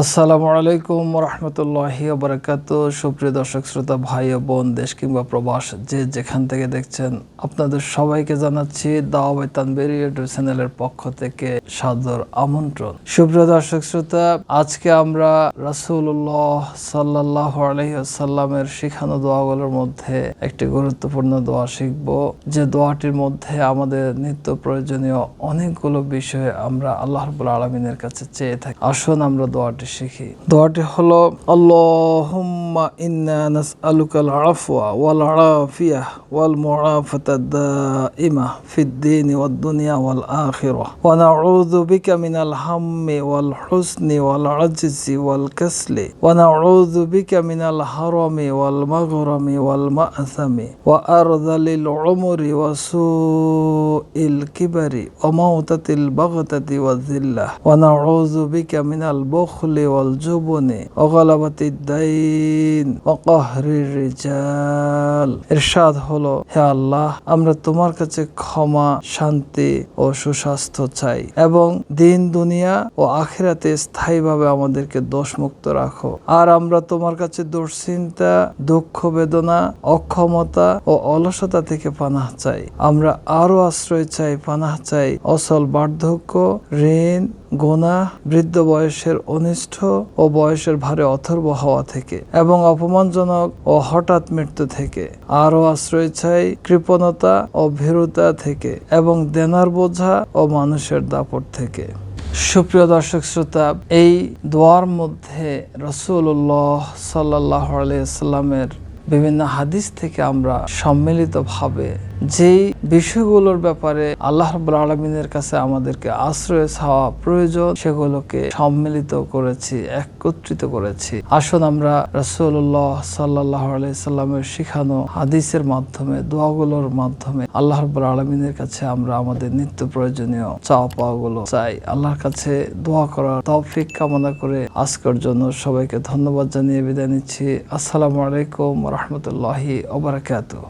আসসালামু আলাইকুম রহমতুল্লাহি বারাকাত সুপ্রিয় দর্শক, শ্রোতা, ভাই ও বোন, দেশ কিংবা প্রবাস, যে যেখান থেকে দেখছেন, আপনাদের সবাইকে জানাচ্ছি দাওয়াবাই চ্যানেলের পক্ষ থেকে সাদর আমন্ত্রণ। সুপ্রিয় দর্শক, শ্রোতা, আজকে আমরা রাসূলুল্লাহ সাল্লাহ আলহিসাল্লামের শিখানো দোয়াগুলোর মধ্যে একটি গুরুত্বপূর্ণ দোয়া শিখব। যে দোয়াটির মধ্যে আমাদের নিত্য প্রয়োজনীয় অনেকগুলো বিষয়ে আমরা আল্লাহ রাব্বুল আলমিনের কাছে চেয়ে থাকি। আসুন আমরা দোয়াটি শিখি দোয়াটি হলো আল্লাহুম্মা ইন্না নাসআলুকাল আফওয়া ওয়াল আফিয়া ওয়াল মুআফাতা দাইমা ফিদ দীন ওয়াদ দুনিয়া ওয়াল আখিরাহ ওয়া নাউযু বিকা মিনাল হাম্মি ওয়াল হুসনি ওয়াল আজজি ওয়াল কাসলি ওয়া নাউযু বিকা মিনাল হারামি ওয়াল মাগরামি ওয়াল মা'সামি ওয়া আরযালিল উমরি ওয়া সুইল কিবারি ওয়া মাউতাতিল বাগতাতি ওয়া যিল্লাহ ওয়া নাউযু বিকা মিনাল বুখলি গালাবাতিদ দাইন ওয়া কাহরির রিজাল। ইরশাদ হলো, হে আল্লাহ, আমরা তোমার কাছে ক্ষমা, শান্তি ও সুস্বাস্থ্য চাই এবং দিন, দুনিয়া ও আখিরাতে স্থায়ীভাবে আমাদেরকে দোষমুক্ত রাখো। আর আমরা তোমার কাছে দুশ্চিন্তা, দুঃখ, বেদনা, অক্ষমতা ও অলসতা থেকে পানাহ চাই। আমরা আরও আশ্রয় চাই, পানাহ চাই। অসল বার্ধক্য, ঋণ গোনা বৃদ্ধ বয়সের অনিষ্ঠ ও বয়সের ভারে অথর্ব হওয়া থেকে এবং অপমানজনক ও হঠাৎ মৃত্যু থেকে আরও আশ্রয় চাই কৃপণতা ও ভীরুতা থেকে এবং দেনার বোঝা ও মানুষের দাপট থেকে। সুপ্রিয় দর্শক শ্রোতা, এই দোয়ার মধ্যে রসুল্লাহ সাল্লাহ আলাইসাল্লামের বিভিন্ন হাদিস থেকে আমরা সম্মিলিতভাবে যেই বিষয়গুলোর ব্যাপারে আল্লাহ আলমিনের কাছে আমাদেরকে আশ্রয় চাওয়া প্রয়োজন, সেগুলোকে সম্মিলিত করেছি, একত্রিত করেছি। আসুন আমরা রসুল্লাহ সাল্লাহ সাল্লামের শিখানো হাদিসের মাধ্যমে, দোয়াগুলোর মাধ্যমে আল্লাহ রাব্বুল আলমিনের কাছে আমরা আমাদের নিত্য প্রয়োজনীয় চাওয়া পাওয়াগুলো চাই। আল্লাহর কাছে দোয়া করার তৌফিক কামনা করে আজকের জন্য সবাইকে ধন্যবাদ জানিয়ে বিদায় নিচ্ছি। আসসালামু আলাইকুম রহমতুল্লাহি ওবরাকাতুহ